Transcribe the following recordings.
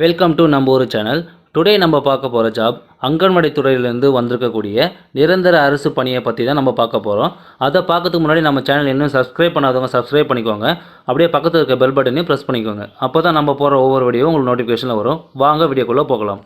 Welcome to நம்ம ஒரு channel today நம்ம பார்க்க போகிற ஜாப் அங்கன்வாடி துறையிலேருந்து வந்திருக்கக்கூடிய நிரந்தர அரசு பணியை பற்றி தான் நம்ம பார்க்க போகிறோம் அதை பார்க்கறதுக்கு முன்னாடி நம்ம சேனல் இன்னும் சப்ஸ்கிரைப் பண்ணாதவங்க சப்ஸ்கிரைப் பண்ணிக்கோங்க. அப்படியே பக்கத்தில் இருக்க பெல் பட்டனையும் ப்ரெஸ் பண்ணிக்கோங்க. அப்போ தான் நம்ம போகிற ஒவ்வொரு வீடியோ உங்களுக்கு நோட்டிஃபிகேஷனில் வரும். வாங்க வீடியோக்குள்ளே போகலாம்.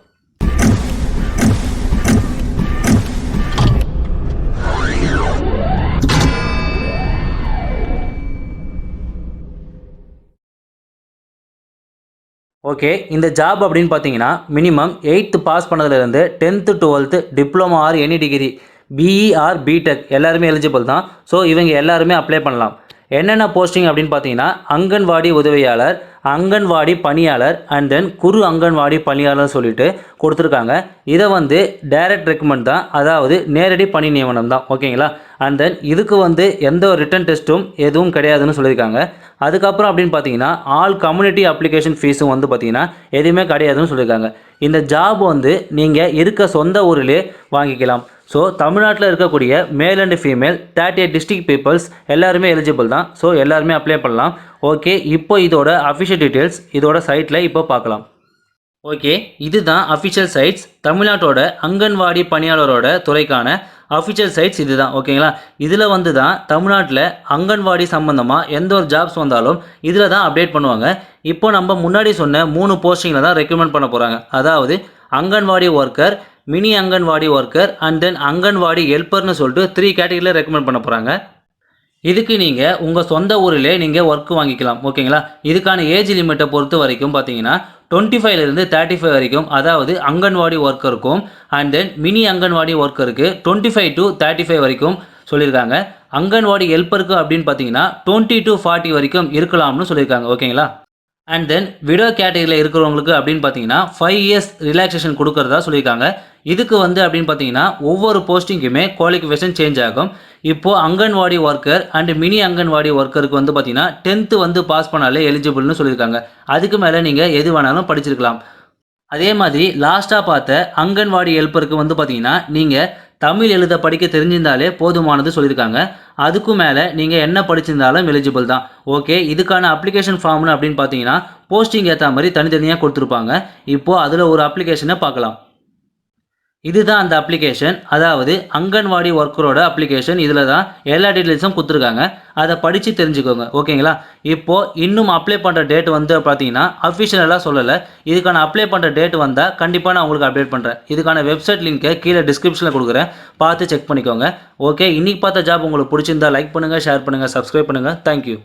ஓகே இந்த ஜாப் அப்படின்னு பார்த்தீங்கன்னா மினிமம் எயித்து பாஸ் பண்ணதுலேருந்து tenth twelfth diploma or any degree BE or BTech எல்லாருமே எலிஜிபிள் தான். ஸோ இவங்க எல்லாருமே அப்ளை பண்ணலாம். என்னென்ன போஸ்டிங் அப்படின்னு பார்த்தீங்கன்னா அங்கன்வாடி உதவியாளர் அங்கன்வாடி பணியாளர் அண்ட் தென் குறு அங்கன்வாடி பணியாளர் சொல்லிட்டு கொடுத்துருக்காங்க. இதை வந்து டைரக்ட் ரெக்கமெண்ட் தான். அதாவது நேரடி பணி நியமனம் தான். ஓகேங்களா அண்ட் தென் இதுக்கு வந்து எந்த ஒரு ரிட்டன் டெஸ்ட்டும் எதுவும் கிடையாதுன்னு சொல்லியிருக்காங்க. அதுக்கப்புறம் அப்படின்னு பார்த்தீங்கன்னா ஆல் கம்யூனிட்டி அப்ளிகேஷன் ஃபீஸும் வந்து பார்த்தீங்கன்னா எதுவுமே கிடையாதுன்னு சொல்லியிருக்காங்க. இந்த ஜாப் வந்து நீங்கள் இருக்க சொந்த ஊரிலே வாங்கிக்கலாம். ஸோ தமிழ்நாட்டில் இருக்கக்கூடிய male and female thirty eight district peoples எல்லாருமே எலிஜிபிள் தான். ஸோ எல்லாருமே அப்ளை பண்ணலாம். ஓகே இப்போ இதோட அஃபிஷியல் டீட்டெயில்ஸ் இதோட சைட்டில் இப்போ பார்க்கலாம். ஓகே இதுதான் அஃபிஷியல் சைட்ஸ் தமிழ்நாட்டோட அங்கன்வாடி பணியாளரோட துறைக்கான அஃபிஷியல் சைட்ஸ் இதுதான். ஓகேங்களா இதில் வந்து தான் தமிழ்நாட்டில் அங்கன்வாடி சம்மந்தமாக எந்த ஒரு ஜாப்ஸ் வந்தாலும் இதில் தான் அப்டேட் பண்ணுவாங்க. இப்போ நம்ம முன்னாடி சொன்ன மூணு போஸ்டிங்கில் தான் ரெக்கமெண்ட் பண்ண போகிறாங்க அதாவது anganwadi worker mini anganwadi worker and then anganwadi ஹெல்ப்பர்னு சொல்லிட்டு த்ரீ கேட்டகரியில் ரெக்கமெண்ட் பண்ண போகிறாங்க இதுக்கு நீங்கள் உங்கள் சொந்த ஊரிலே நீங்கள் ஒர்க் வாங்கிக்கலாம். ஓகேங்களா இதுக்கான ஏஜ் லிமிட்டை பொறுத்த வரைக்கும் பார்த்தீங்கன்னா டுவெண்ட்டி ஃபைவ்லேருந்து தேர்ட்டி ஃபைவ் வரைக்கும் அதாவது அங்கன்வாடி ஒர்க்கருக்கும் and then mini anganwadi ஒர்க்கருக்கு twenty five to thirty five வரைக்கும் சொல்லியிருக்காங்க. அங்கன்வாடி ஹெல்ப்பருக்கு அப்படின்னு பார்த்தீங்கன்னா டுவெண்ட்டி டு ஃபார்ட்டி வரைக்கும் இருக்கலாம்னு சொல்லியிருக்காங்க. ஓகேங்களா அண்ட் தென் விடோ கேட்டகரியில் இருக்கிறவங்களுக்கு அப்படின்னு பார்த்தீங்கன்னா ஃபைவ் இயர்ஸ் ரிலாக்ஸேஷன் கொடுக்கறதா சொல்லியிருக்காங்க. இதுக்கு வந்து அப்படின்னு பார்த்தீங்கன்னா ஒவ்வொரு போஸ்டிங்குமே குவாலிஃபிகேஷன் சேஞ்ச் ஆகும். இப்போது anganwadi worker and mini anganwadi ஒர்க்கருக்கு வந்து பார்த்தீங்கன்னா டென்த்து வந்து பாஸ் பண்ணாலே எலிஜிபிள்னு சொல்லியிருக்காங்க. அதுக்கு மேலே நீங்கள் எது வேணாலும் படிச்சிருக்கலாம். அதே மாதிரி லாஸ்ட்டாக பார்த்த அங்கன்வாடி ஹெல்ப்பருக்கு வந்து பார்த்தீங்கன்னா நீங்கள் தமிழ் எழுத படிக்க தெரிஞ்சிருந்தாலே போதுமானது சொல்லியிருக்காங்க. அதுக்கும் மேலே நீங்கள் என்ன படிச்சிருந்தாலும் எலிஜிபிள் தான். ஓகே இதுக்கான அப்ளிகேஷன் ஃபார்ம்னு அப்படின்னு பார்த்தீங்கன்னா போஸ்டிங் ஏற்ற மாதிரி தனித்தனியாக கொடுத்துருப்பாங்க. இப்போது அதில் ஒரு அப்ளிகேஷனை பார்க்கலாம். இதுதான் அந்த அப்ளிகேஷன் அதாவது அங்கன்வாடி ஒர்க்கரோட அப்ளிகேஷன் இதில் தான் எல்லா டீட்டெயில்ஸும் கொடுத்துருக்காங்க. அதை படித்து தெரிஞ்சுக்கோங்க. ஓகேங்களா? இப்போது இன்னும் அப்ளை பண்ணுற டேட் வந்து பார்த்தீங்கன்னா அஃபிஷியலாக சொல்லலை. இதுக்கான அப்ளை பண்ணுற டேட் வந்தால் கண்டிப்பாக நான் உங்களுக்கு அப்டேட் பண்ணுறேன் இதுக்கான வெப்சைட் லிங்க்கை கீழே டிஸ்கிரிப்ஷனில் கொடுக்குறேன். பார்த்து செக் பண்ணிக்கோங்க. ஓகே இன்றைக்கி பார்த்த ஜாப் உங்களுக்கு பிடிச்சிருந்தா லைக் பண்ணுங்கள் ஷேர் பண்ணுங்கள் சப்ஸ்கிரைப் பண்ணுங்கள் தேங்க்யூ